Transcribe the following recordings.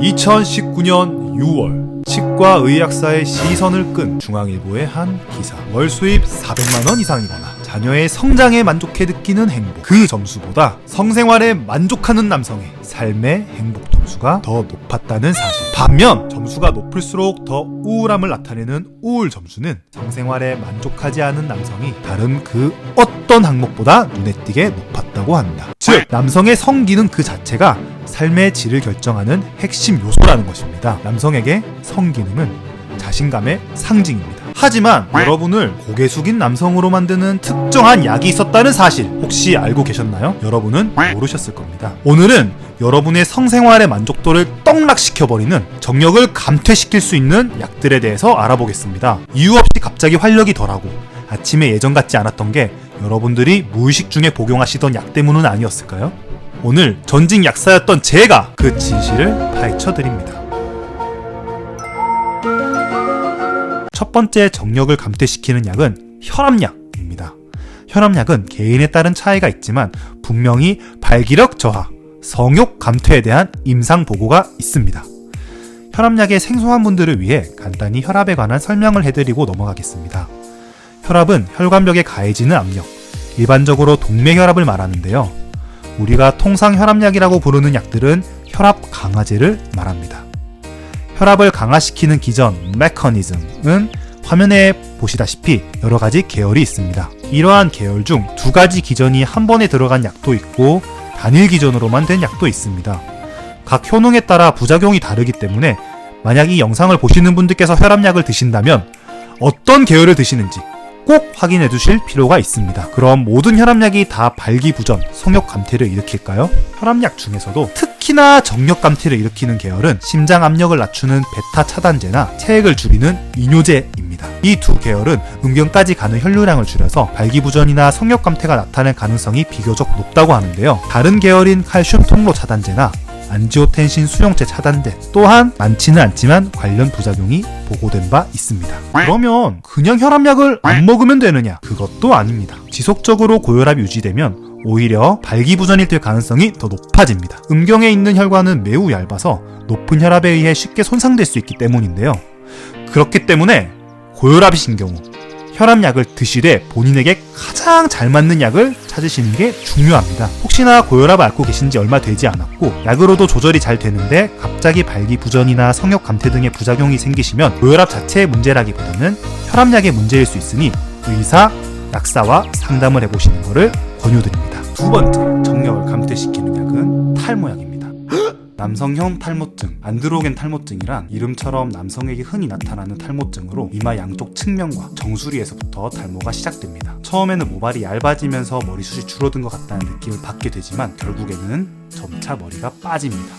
2019년 6월 치과 의학사의 시선을 끈 중앙일보의 한 기사. 월 수입 400만원 이상이거나 자녀의 성장에 만족해 느끼는 행복. 그 점수보다 성생활에 만족하는 남성의 삶의 행복 점수가 더 높았다는 사실. 반면 점수가 높을수록 더 우울함을 나타내는 우울 점수는 성생활에 만족하지 않은 남성이 다른 그 어떤 항목보다 눈에 띄게 높았다고 합니다. 즉 남성의 성기능 그 자체가 삶의 질을 결정하는 핵심 요소라는 것입니다. 남성에게 성기능은 자신감의 상징입니다. 하지만 여러분을 고개 숙인 남성으로 만드는 특정한 약이 있었다는 사실 혹시 알고 계셨나요? 여러분은 모르셨을 겁니다. 오늘은 여러분의 성생활의 만족도를 떡락시켜버리는 정력을 감퇴시킬 수 있는 약들에 대해서 알아보겠습니다. 이유 없이 갑자기 활력이 덜하고 아침에 예전 같지 않았던 게 여러분들이 무의식 중에 복용하시던 약 때문은 아니었을까요? 오늘 전직 약사였던 제가 그 진실을 파헤쳐 드립니다. 첫 번째 정력을 감퇴시키는 약은 혈압약입니다. 혈압약은 개인에 따른 차이가 있지만 분명히 발기력 저하, 성욕 감퇴에 대한 임상 보고가 있습니다. 혈압약의 생소한 분들을 위해 간단히 혈압에 관한 설명을 해드리고 넘어가겠습니다. 혈압은 혈관벽에 가해지는 압력, 일반적으로 동맥혈압을 말하는데요. 우리가 통상 혈압약이라고 부르는 약들은 혈압 강화제를 말합니다. 혈압을 강화시키는 기전, 메커니즘은 화면에 보시다시피 여러 가지 계열이 있습니다. 이러한 계열 중 두 가지 기전이 한 번에 들어간 약도 있고 단일 기전으로만 된 약도 있습니다. 각 효능에 따라 부작용이 다르기 때문에 만약 이 영상을 보시는 분들께서 혈압약을 드신다면 어떤 계열을 드시는지 꼭 확인해 두실 필요가 있습니다. 그럼 모든 혈압약이 다 발기부전, 성욕 감퇴를 일으킬까요? 혈압약 중에서도 특히나 정력 감퇴를 일으키는 계열은 심장 압력을 낮추는 베타 차단제나 체액을 줄이는 이뇨제입니다. 이 두 계열은 음경까지 가는 혈류량을 줄여서 발기부전이나 성욕 감퇴가 나타날 가능성이 비교적 높다고 하는데요. 다른 계열인 칼슘 통로 차단제나 안지오텐신 수용체 차단제 또한 많지는 않지만 관련 부작용이 보고된 바 있습니다. 그러면 그냥 혈압약을 안 먹으면 되느냐? 그것도 아닙니다. 지속적으로 고혈압이 유지되면 오히려 발기부전이 될 가능성이 더 높아집니다. 음경에 있는 혈관은 매우 얇아서 높은 혈압에 의해 쉽게 손상될 수 있기 때문인데요. 그렇기 때문에 고혈압이신 경우 혈압약을 드시되 본인에게 가장 잘 맞는 약을 찾으시는 게 중요합니다. 혹시나 고혈압을 앓고 계신 지 얼마 되지 않았고 약으로도 조절이 잘 되는데 갑자기 발기부전이나 성욕 감퇴 등의 부작용이 생기시면 고혈압 자체의 문제라기보다는 혈압약의 문제일 수 있으니 의사, 약사와 상담을 해보시는 것을 권유드립니다. 두 번째, 정력을 감퇴시키는 약은 탈모약입니다. 남성형 탈모증, 안드로겐 탈모증이란 이름처럼 남성에게 흔히 나타나는 탈모증으로 이마 양쪽 측면과 정수리에서부터 탈모가 시작됩니다. 처음에는 모발이 얇아지면서 머리숱이 줄어든 것 같다는 느낌을 받게 되지만 결국에는 점차 머리가 빠집니다.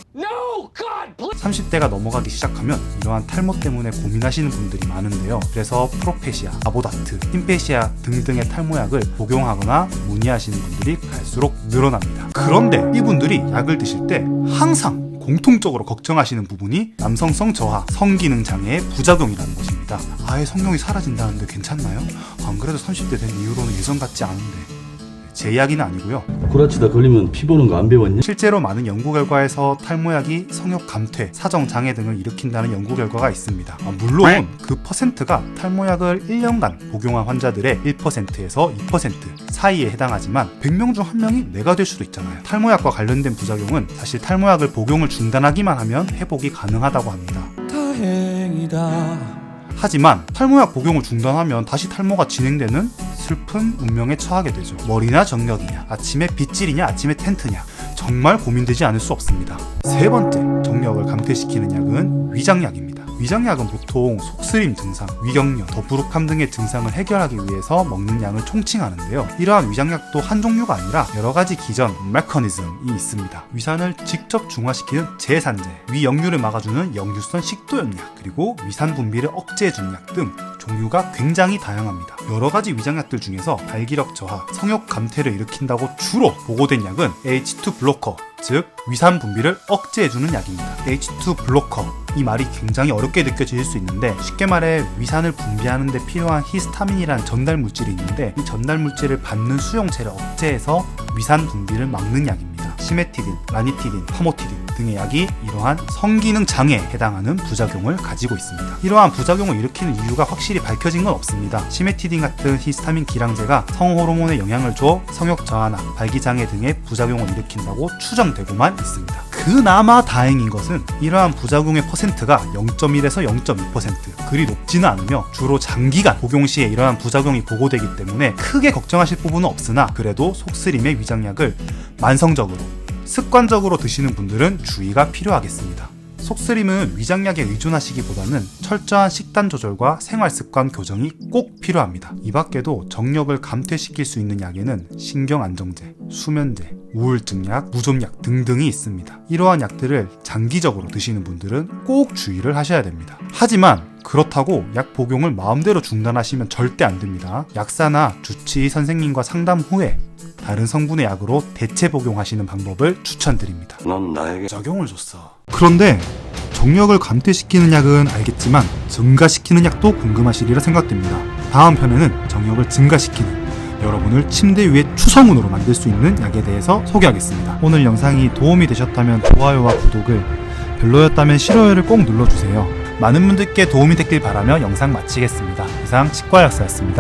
30대가 넘어가기 시작하면 이러한 탈모 때문에 고민하시는 분들이 많은데요. 그래서 프로페시아, 아보다트, 흰페시아 등등의 탈모약을 복용하거나 문의하시는 분들이 갈수록 늘어납니다. 그런데 이분들이 약을 드실 때 항상 공통적으로 걱정하시는 부분이 남성성 저하, 성기능 장애의 부작용이라는 것입니다. 아예 성욕이 사라진다는데 괜찮나요? 안 그래도 30대 된 이후로는 예전 같지 않은데. 제 이야기는 아니고요. 구라치다 걸리면 피 보는 거 안 배웠냐? 실제로 많은 연구 결과에서 탈모약이 성욕 감퇴, 사정 장애 등을 일으킨다는 연구 결과가 있습니다. 아, 물론 그 퍼센트가 탈모약을 1년간 복용한 환자들의 1%에서 2% 사이에 해당하지만 100명 중한 명이 내가 될 수도 있잖아요. 탈모약과 관련된 부작용은 사실 탈모약을 복용을 중단하기만 하면 회복이 가능하다고 합니다. 하지만 탈모약 복용을 중단하면 다시 탈모가 진행되는 슬픈 운명에 처하게 되죠. 머리나 정력이냐, 아침에 빗질이냐, 아침에 텐트냐. 정말 고민되지 않을 수 없습니다. 세 번째, 정력을 감퇴시키는 약은 위장약입니다. 위장약은 보통 속쓰림 증상, 위경련, 더부룩함 등의 증상을 해결하기 위해서 먹는 양을 총칭하는데요. 이러한 위장약도 한 종류가 아니라 여러 가지 기전, 메커니즘이 있습니다. 위산을 직접 중화시키는 제산제, 위역류를 막아주는 역류성 식도염약, 그리고 위산 분비를 억제해주는 약 등 종류가 굉장히 다양합니다. 여러 가지 위장약들 중에서 발기력 저하, 성욕 감퇴를 일으킨다고 주로 보고된 약은 H2 블로커, 즉 위산 분비를 억제해주는 약입니다. H2 블로커 이 말이 굉장히 어렵게 느껴질 수 있는데 쉽게 말해 위산을 분비하는 데 필요한 히스타민이라는 전달 물질이 있는데 이 전달 물질을 받는 수용체를 억제해서 위산 분비를 막는 약입니다. 시메티딘, 라니티딘, 파모티딘 등의 약이 이러한 성기능 장애에 해당하는 부작용을 가지고 있습니다. 이러한 부작용을 일으키는 이유가 확실히 밝혀진 건 없습니다. 시메티딘 같은 히스타민 기량제가 성호르몬에 영향을 줘 성욕 저하나 발기장애 등의 부작용을 일으킨다고 추정되고만 있습니다. 그나마 다행인 것은 이러한 부작용의 퍼센트가 0.1에서 0.2% 그리 높지는 않으며 주로 장기간 복용 시에 이러한 부작용이 보고되기 때문에 크게 걱정하실 부분은 없으나 그래도 속쓰림의 위장약을 만성적으로 습관적으로 드시는 분들은 주의가 필요하겠습니다. 속쓰림은 위장약에 의존하시기보다는 철저한 식단 조절과 생활 습관 교정이 꼭 필요합니다. 이 밖에도 정력을 감퇴시킬 수 있는 약에는 신경 안정제, 수면제, 우울증약, 무좀약 등등이 있습니다. 이러한 약들을 장기적으로 드시는 분들은 꼭 주의를 하셔야 됩니다. 하지만 그렇다고 약 복용을 마음대로 중단하시면 절대 안 됩니다. 약사나 주치의 선생님과 상담 후에 다른 성분의 약으로 대체 복용하시는 방법을 추천드립니다. 넌 나에게 작용을 줬어. 그런데 정력을 감퇴시키는 약은 알겠지만 증가시키는 약도 궁금하시리라 생각됩니다. 다음 편에는 정력을 증가시키는 여러분을 침대 위에 추성훈으로 만들 수 있는 약에 대해서 소개하겠습니다. 오늘 영상이 도움이 되셨다면 좋아요와 구독을 별로였다면 싫어요를 꼭 눌러주세요. 많은 분들께 도움이 됐길 바라며 영상 마치겠습니다. 이상 치과 약사였습니다.